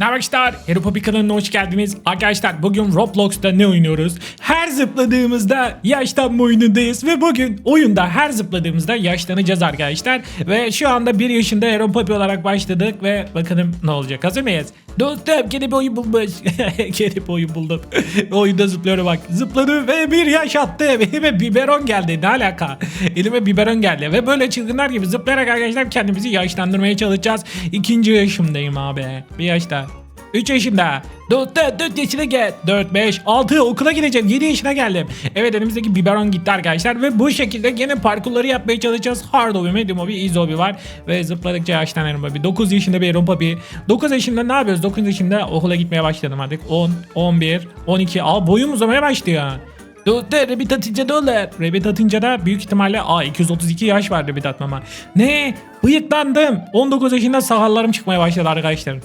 Ne arkadaşlar? Hero Poppy kanalına hoş geldiniz. Arkadaşlar bugün Roblox'ta ne oynuyoruz? Her zıpladığımızda yaşlanma oyunundayız ve bugün oyunda her zıpladığımızda yaşlanacağız arkadaşlar. Ve şu anda 1 yaşında Hero Poppy olarak başladık ve bakalım ne olacak. Hazır mıyız? Dostum kedi oyun bulmuş. kedi oyun buldum. Oyunda zıplıyorum bak. Zıpladım ve bir yaş attı. Elime biberon geldi. Ne alaka? Elime biberon geldi. Ve böyle çılgınlar gibi zıplayarak arkadaşlar kendimizi yaşlandırmaya çalışacağız. İkinci yaşımdayım abi. Bir yaşta. 3 yaşında. 4, 4 yaşına gel. 4, 5, 6 okula gideceğim. 7 yaşına geldim. Evet elimizdeki biberon gitti arkadaşlar. Ve bu şekilde gene parkurları yapmaya çalışacağız. Hard hobby, medium hobby, easy hobby var. Ve zıpladıkça yaşlanıyorum hobby. 9 yaşında bir Aaron Papi. 9 yaşında ne yapıyoruz? 9 yaşında okula gitmeye başladım artık. 10, 11, 12. Aa boyum uzamaya başlıyor. Dur Rabbit atınca ne olur? Rabbit atınca da büyük ihtimalle aa 232 yaş var Rabbit atmama. Ne? Bıyıklandım. 19 yaşında sakallarım çıkmaya başladı arkadaşlar.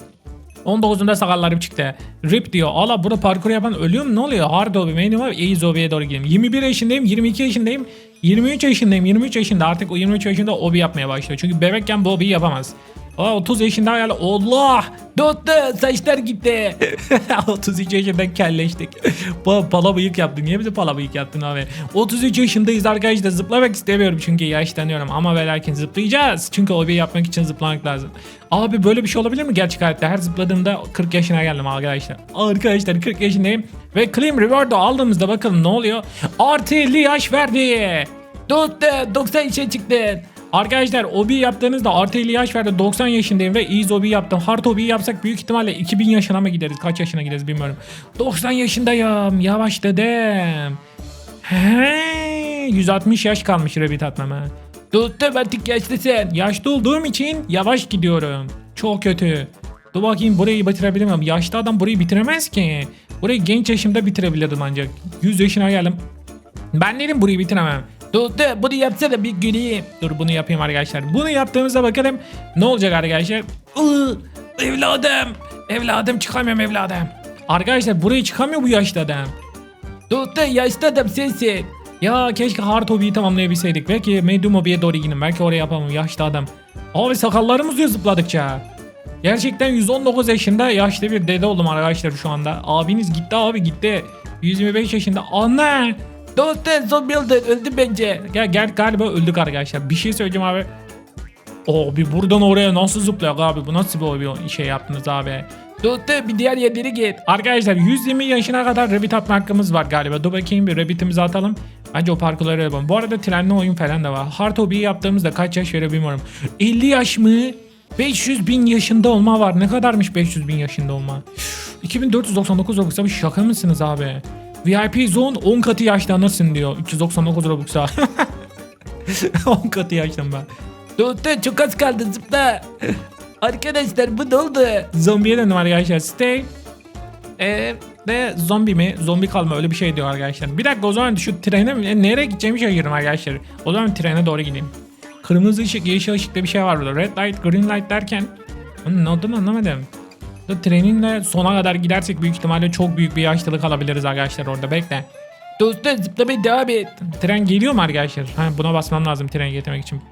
19'unda sakallarım çıktı. Rip diyor. Allah burada parkur yapan ölüyor mu? Ne oluyor? Hard hobby, medium hobby, easy hobby'ye doğru gidelim. 21 yaşındayım, 22 yaşındayım, 23 yaşındayım, 23 yaşında. Artık o 23 yaşında hobby yapmaya başlıyor. Çünkü bebekken bu hobby'yi yapamaz. Aa, 30 yaşında hayal. Allah! Döttü! Saçlar gitti. 33 yaşından kelleştik. Pa pala bıyık yaptın. Niye bize pala bıyık yaptın abi? 33 yaşındayız arkadaşlar. Zıplamak istemiyorum çünkü yaşlanıyorum. Ama ve lakin zıplayacağız. Çünkü hobi yapmak için zıplamak lazım. Abi böyle bir şey olabilir mi gerçek hayatta? Her zıpladığımda 40 yaşına geldim arkadaşlar. Arkadaşlar 40 yaşındayım. Ve Claim Reward'ı aldığımızda bakalım ne oluyor? Artı 50 yaş verdi. 90 yaşa çıktın. Arkadaşlar obi yaptığınızda artı 50 yaş verdi 90 yaşındayım ve easy obi yaptım. Hard obi yapsak büyük ihtimalle 2000 yaşına mı gideriz? Kaç yaşına gideriz bilmiyorum. 90 yaşındayım. Yavaşladım. He, 160 yaş kalmış Rabbit atmama. Tuttum artık yaşlısın. Yaşlı olduğum için yavaş gidiyorum. Çok kötü. Dur bakayım burayı bitirebilir miyim? Yaşlı adam burayı bitiremez ki. Burayı genç yaşımda bitirebilirdim ancak. 100 yaşına geldim. Ben dedim burayı bitiremem. Dur bunu yapsana bir güleyim. Dur bunu yapayım arkadaşlar. Bunu yaptığımızda bakalım ne olacak arkadaşlar. Iı, evladım. Evladım çıkamıyorum evladım. Arkadaşlar buraya çıkamıyor bu yaşlı adam. Dur yaşlı adam sensin. Ya keşke hard hobby'yi tamamlayabilseydik. Belki medium hobby'ye doğru gidelim. Belki oraya yapamam yaşlı adam. Abi sakallarım uzuyor zıpladıkça. Gerçekten 119 yaşında yaşlı bir dede oldum arkadaşlar şu anda. Abiniz gitti abi gitti. 125 yaşında. Anne! Dostum zombi öldü, öldü bence. Gel, gel galiba öldük arkadaşlar. Bir şey söyleyeceğim abi. Abi buradan oraya nasıl zıplıyor abi? Bu nasıl bir şey yaptınız abi? Dostum bir diğer yerlere git. Arkadaşlar 120 yaşına kadar rabbit atma hakkımız var galiba. Dur bakayım bir rabbitimizi atalım. Bence o parkurları yapalım. Bu arada trenli oyun falan da var. Hard hobby yaptığımızda kaç yaş verir bilmiyorum. 50 yaş mı? 500 bin yaşında olma var. Ne kadarmış 500 bin yaşında olma? 2499 Robux abi şaka mısınız abi? VIP zone 10 katı yaşlanırsın diyor. 399 Robux'a. 10 katı yaşlan ben. Dostum çok az kaldı zıpla. Arkadaşlar bu ne oldu? Zombiye döndüm arkadaşlar. Stay. Eee de zombi mi? Zombi kalma öyle bir şey diyor arkadaşlar. Bir dakika o zaman şu trene mi? Nereye gideceğimi şaşırdım arkadaşlar. O zaman trene doğru gideyim. Kırmızı ışık, yeşil ışıkta bir şey var burada. Red light, green light derken onun ne olduğunu anlamadım. Treninle sona kadar gidersek büyük ihtimalle çok büyük bir yaşlılık alabiliriz arkadaşlar orada. Bekle. Dostum zıplamaya devam et. Tren geliyor mu arkadaşlar? Ha, buna basmam lazım treni getirmek için.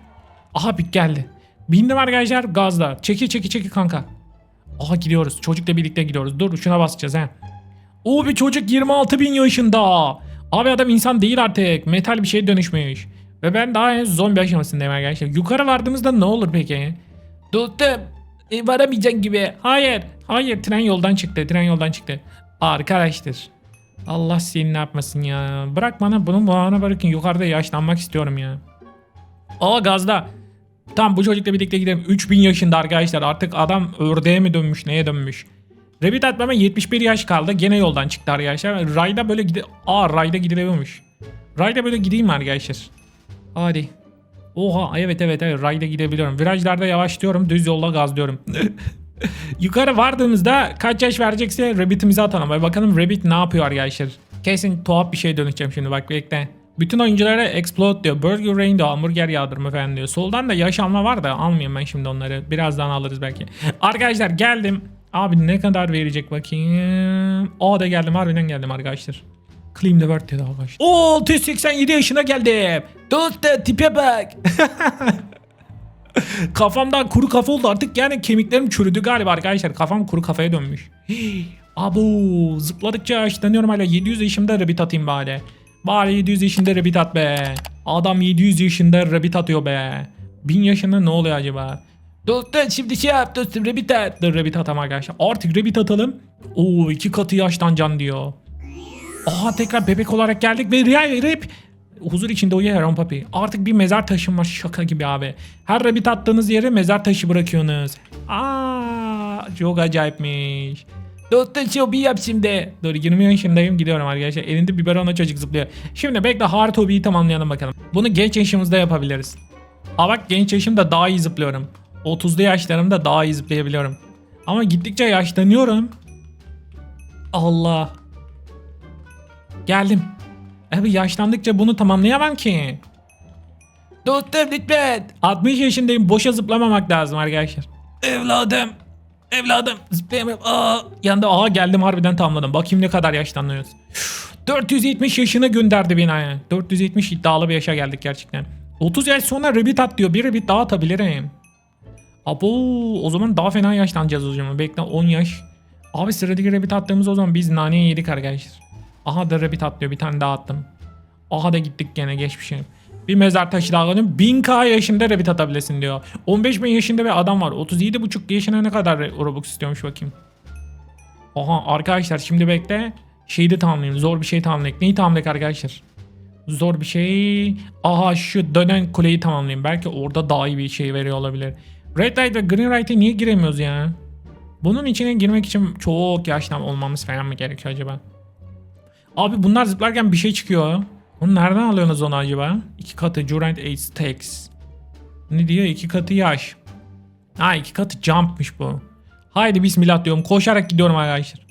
Aha bir geldi. Bindim arkadaşlar gazda. Çeki çeki çeki kanka. Aha gidiyoruz. Çocukla birlikte gidiyoruz. Dur şuna basacağız he. O bir çocuk 26 bin yaşında. Abi adam insan değil artık. Metal bir şeye dönüşmüş. Ve ben daha henüz zombi aşamasındayım arkadaşlar. Yukarı vardığımızda ne olur peki? Dostum e, varamayacaksın gibi. Hayır. Hayır tren yoldan çıktı. Tren yoldan çıktı. Arkadaşlar. Allah seni ne yapmasın ya. Bırak bana bunu bana bırakın. Yukarıda yaşlanmak istiyorum ya. Aa gazda. Tam bu çocukla birlikte gidelim. 3000 yaşında arkadaşlar. Artık adam ördeğe mi dönmüş neye dönmüş. Rabbit atmama 71 yaş kaldı. Gene yoldan çıktı arkadaşlar. Rayda böyle gide... Aa rayda gidilebiliyormuş. Rayda böyle gideyim mi arkadaşlar? Hadi. Oha evet evet evet rayda gidebiliyorum. Virajlarda yavaşlıyorum. Düz yolda gazlıyorum. Yukarı vardığımızda kaç yaş verecekse Rabbit'imizi atalım. Ve bakalım Rabbit ne yapıyor arkadaşlar. Kesin tuhaf bir şey dönüşeceğim şimdi bak bekle. Bütün oyunculara explode diyor. Burger Rain diyor. Hamburger yağdırma falan diyor. Soldan da yaş alma var da almayayım ben şimdi onları. Birazdan alırız belki. Arkadaşlar geldim. Abi ne kadar verecek bakayım. Aa da geldim harbiden geldim arkadaşlar. Claim the word dedi arkadaşlar. Oo 687 yaşına geldim. Dostum tipe bak. Kafamdan kuru kafa oldu artık yani kemiklerim çürüdü galiba arkadaşlar. Kafam kuru kafaya dönmüş. Abu zıpladıkça yaşlanıyorum hala 700 yaşımda rabbit atayım bari. Bari 700 yaşında rabbit at be. Adam 700 yaşında rabbit atıyor be. 1000 yaşında ne oluyor acaba? Dostum şimdi şey yap dostum rabbit at. Dur rabbit atalım arkadaşlar. Artık rabbit atalım. Oo iki katı yaşlancan diyor. Aha tekrar bebek olarak geldik ve Rap huzur içinde uyuyor Heron Papi. Artık bir mezar taşım var şaka gibi abi. Her rabbit attığınız yere mezar taşı bırakıyorsunuz. Aa çok acayipmiş. Dostum şu bir yap şimdi. Dur 20 yaşındayım gidiyorum arkadaşlar. Elinde biberonla çocuk zıplıyor. Şimdi bekle hard hobby'yi tamamlayalım bakalım. Bunu genç yaşımızda yapabiliriz. Aa bak genç yaşımda daha iyi zıplıyorum. 30'lu yaşlarımda daha iyi zıplayabiliyorum. Ama gittikçe yaşlanıyorum. Allah. Geldim. Abi yaşlandıkça bunu tamamlayamam ki. Dostum lütfen. 60 yaşındayım. Boşa zıplamamak lazım arkadaşlar. Evladım. Evladım. Zıplayamıyorum. Aa, yanında aa geldim harbiden tamamladım. Bakayım ne kadar yaşlanıyoruz. 470 yaşına gönderdi beni. ha. 470 iddialı bir yaşa geldik gerçekten. 30 yaş sonra rabbit at diyor. Bir rabbit daha atabilirim. Abo o zaman daha fena yaşlanacağız o zaman. Bekle 10 yaş. Abi sıradaki rabbit attığımız o zaman biz naneyi yedik arkadaşlar. Aha da rabbit atlıyor bir tane daha attım. Aha da gittik gene geçmişim. Bir mezar taşı daha alalım. 1000k yaşında rabbit atabilirsin diyor. 15 bin yaşında bir adam var. 37,5 yaşına ne kadar Robux istiyormuş bakayım. Aha arkadaşlar şimdi bekle. Şeyi de tamamlayayım. Zor bir şey tamamlayayım. Neyi tamamlayayım arkadaşlar? Zor bir şey. Aha şu dönen kuleyi tamamlayayım. Belki orada daha iyi bir şey veriyor olabilir. Red Light ve Green Light'e niye giremiyoruz ya? Bunun içine girmek için çok yaşlı olmamız falan mı gerekiyor acaba? Abi bunlar zıplarken bir şey çıkıyor. Onu nereden alıyorsunuz onu acaba? İki katı Durant Ace Tax. Ne diyor? İki katı yaş. Ha iki katı jumpmış bu. Haydi bismillah diyorum. Koşarak gidiyorum arkadaşlar.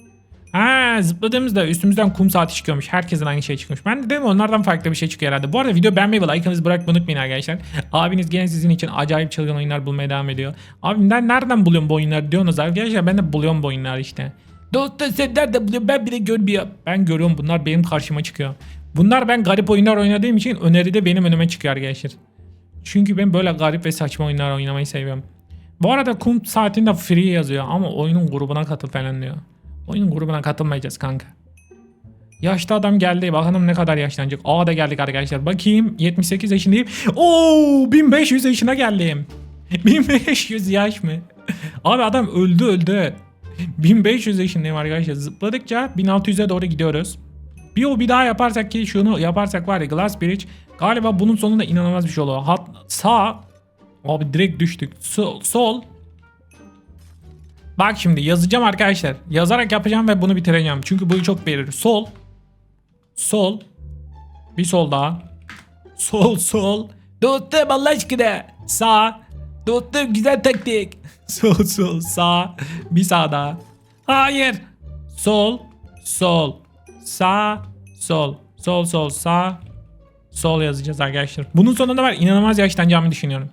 Ha zıpladığımızda üstümüzden kum saati çıkıyormuş. Herkesin aynı şey çıkmış. Ben de dedim onlardan farklı bir şey çıkıyor herhalde. Bu arada video beğenmeyi ve like'ınızı bırakmayı unutmayın arkadaşlar. Abiniz gene sizin için acayip çılgın oyunlar bulmaya devam ediyor. Abi ben nereden buluyorum bu oyunları diyorsunuz arkadaşlar. Ben de buluyorum bu oyunları işte. Dostum sen nerede buluyorsun ben bile görmüyorum. Ben görüyorum bunlar benim karşıma çıkıyor. Bunlar ben garip oyunlar oynadığım için öneride benim önüme çıkıyor arkadaşlar. Çünkü ben böyle garip ve saçma oyunlar oynamayı seviyorum. Bu arada kum saatinde free yazıyor ama oyunun grubuna katıl falan diyor. Oyunun grubuna katılmayacağız kanka. Yaşlı adam geldi. Bakalım ne kadar yaşlanacak. Aa da geldik arkadaşlar. Bakayım 78 yaşındayım. Oo 1500 yaşına geldim. 1500 yaş mı? Abi adam öldü öldü. 1500 yaşındayım arkadaşlar. Zıpladıkça 1600'e doğru gidiyoruz. Bir o bir daha yaparsak ki şunu yaparsak var ya Glass Bridge galiba bunun sonunda inanılmaz bir şey oluyor. Hat, sağ abi direkt düştük. Sol, sol Bak şimdi yazacağım arkadaşlar. Yazarak yapacağım ve bunu bitireceğim. Çünkü boyu çok verir. Sol. Sol. Bir sol daha. Sol sol. Dostum Allah aşkına. Sağ. Dostum güzel taktik. Sol sol sağ. Bir sağ daha. Hayır. Sol. Sol. Sağ. Sol. Sol sol sağ. Sol yazacağız arkadaşlar. Bunun sonunda var inanılmaz yaşlanacağımı düşünüyorum.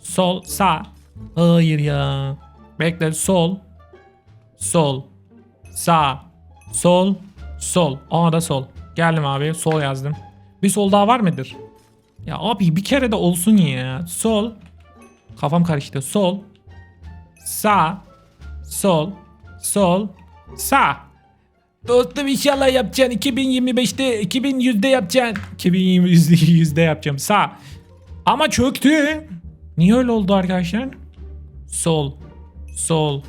Sol sağ. Hayır ya. Bekle sol. Sol. Sağ. Sol. Sol. Aa da sol. Geldim abi. Sol yazdım. Bir sol daha var mıdır? Ya abi bir kere de olsun ya. Sol. Kafam karıştı. Sol. Sağ. Sol. Sol. Sağ. Dostum inşallah yapacaksın. 2025'te 2100'de yapacaksın. 2020'de yüzde yapacağım. Sağ. Ama çöktü. Niye öyle oldu arkadaşlar? Sol. Sol.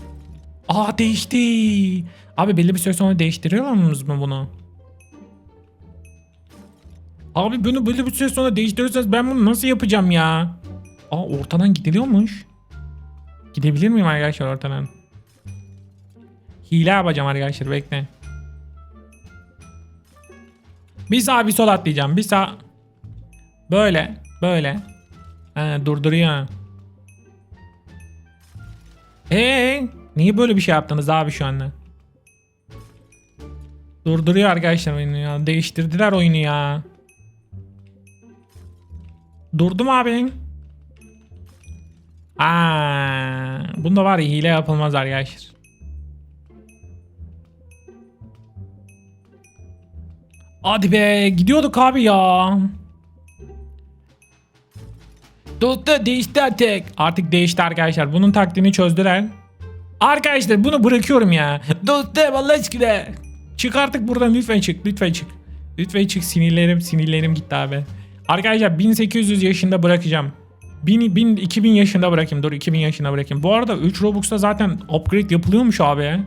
Aa değişti. Abi belli bir süre sonra değiştiriyorlar mı bunu? Abi bunu belli bir süre sonra değiştirirseniz ben bunu nasıl yapacağım ya? Aa ortadan gidiliyormuş. Gidebilir miyim arkadaşlar ortadan? Hile yapacağım arkadaşlar bekle. Bir sağ bir sol atlayacağım. Bir sağ. Böyle. Böyle. Ha, durduruyor. Eee niye böyle bir şey yaptınız abi şu anda? Durduruyor arkadaşlar oyunu ya. Değiştirdiler oyunu ya. Durdu mu abi? Aa, bunda var ya hile yapılmaz arkadaşlar. Hadi be gidiyorduk abi ya. Tuttu değişti artık. Artık değişti arkadaşlar. Bunun taktiğini çözdüler. Arkadaşlar bunu bırakıyorum ya. Tuttu Allah aşkına. Çık artık buradan lütfen çık. Lütfen çık. Lütfen çık sinirlerim sinirlerim gitti abi. Arkadaşlar 1800 yaşında bırakacağım. 1000, 1000, 2000 yaşında bırakayım. Dur 2000 yaşında bırakayım. Bu arada 3 Robux'ta zaten upgrade yapılıyormuş abi.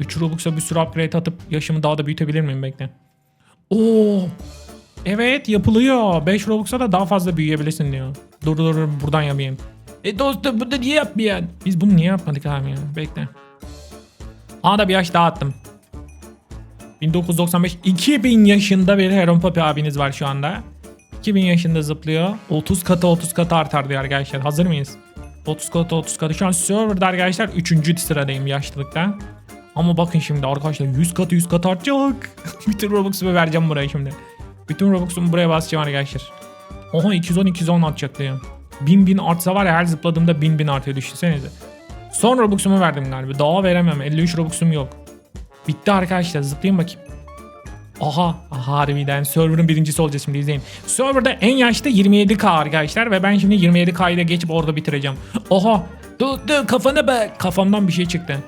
3 Robux'a bir sürü upgrade atıp yaşımı daha da büyütebilir miyim bekle. Oo. Evet yapılıyor. 5 Robux'a da daha fazla büyüyebilirsin diyor. Dur dur dur buradan yapayım. E dostum bunu niye yapmayan? Biz bunu niye yapmadık abi ya? Bekle. Aa da bir yaş daha attım. 1995 2000 yaşında bir Heron Papi abiniz var şu anda. 2000 yaşında zıplıyor. 30 katı 30 katı artar diyor arkadaşlar. Hazır mıyız? 30 katı 30 katı. Şu an serverda arkadaşlar 3. sıradayım yaşlılıkta. Ama bakın şimdi arkadaşlar 100 katı 100 katı artacak. Bütün Robux'umu vereceğim buraya şimdi. Bütün Robux'umu buraya basacağım arkadaşlar. Oha 210 210 artacak diyor. 1000 bin artsa var ya her zıpladığımda 1000 bin artıyor düşünsenize. Son Robux'umu verdim galiba. Daha veremem. 53 Robux'um yok. Bitti arkadaşlar. Zıplayayım bakayım. Aha, aha harbiden server'ın birincisi olacağız şimdi izleyin. Server'da en yaşlı 27k arkadaşlar ve ben şimdi 27k ile geçip orada bitireceğim. Oha tuttu kafana bak. Kafamdan bir şey çıktı.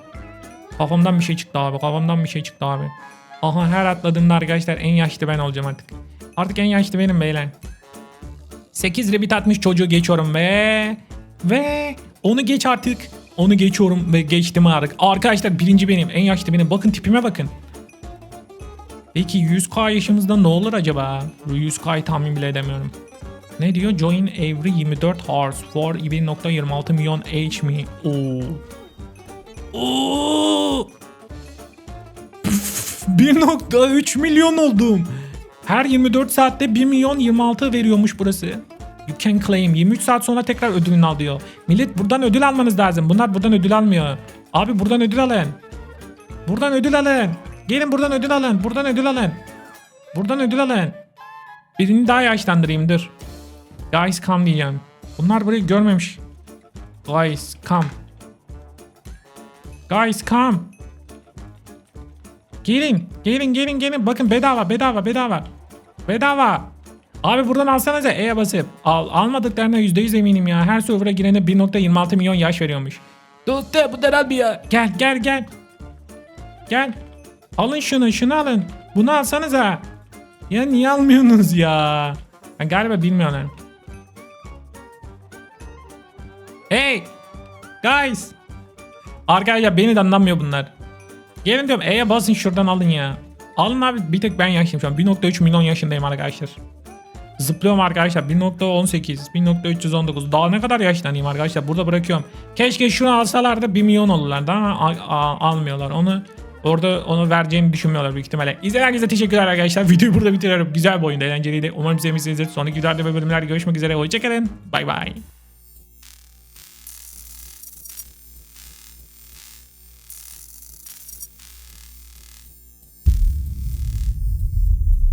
Kafamdan bir şey çıktı abi. Kafamdan bir şey çıktı abi. Aha her atladığımda arkadaşlar en yaşlı ben olacağım artık. Artık en yaşlı benim beyler. 8 rebit atmış çocuğu geçiyorum ve ve onu geç artık. Onu geçiyorum ve geçtim artık. Arkadaşlar birinci benim. En yaşlı benim. Bakın tipime bakın. Peki 100k yaşımızda ne olur acaba? Bu 100k'yı tahmin bile edemiyorum. Ne diyor? Join every 24 hours for 1.26 milyon H mi? Oo. Oo. Püf, 1.3 milyon oldum. Her 24 saatte 1 milyon 26 veriyormuş burası. You can claim. 23 saat sonra tekrar ödülünü al diyor. Millet buradan ödül almanız lazım. Bunlar buradan ödül almıyor. Abi buradan ödül alın. Buradan ödül alın. Gelin buradan ödül alın. Buradan ödül alın. Buradan ödül alın. Birini daha yaşlandırayım dur. Guys come diyeceğim. Bunlar burayı görmemiş. Guys come. Guys come. Gelin. Gelin gelin gelin. Bakın bedava bedava bedava. Bedava. Abi buradan alsanıza E'ye basıp. Al, almadıklarına %100 eminim ya. Her server'a girene 1.26 milyon yaş veriyormuş. Tuttu bunlar almıyor. Gel gel gel. Gel. Alın şunu şunu alın. Bunu alsanıza. Ya niye almıyorsunuz ya? Ben galiba bilmiyorlar. Hey. Guys. Arkadaşlar beni de anlamıyor bunlar. Gelin diyorum E'ye basın şuradan alın ya. Alın abi bir tek ben yaşlıyım şu an. 1.3 milyon yaşındayım arkadaşlar. Zıplıyorum arkadaşlar 1.18 1.319 daha ne kadar yaşlanayım arkadaşlar burada bırakıyorum. Keşke şunu alsalardı 1 milyon olurlardı ama almıyorlar onu. Orada onu vereceğini düşünmüyorlar büyük ihtimalle. İzleyen herkese teşekkürler arkadaşlar. Videoyu burada bitiriyorum. Güzel bir oyundu eğlenceliydi. Umarım sevmişsinizdir. Sonraki videolarda ve bölümlerde görüşmek üzere. Hoşçakalın. Bay bay.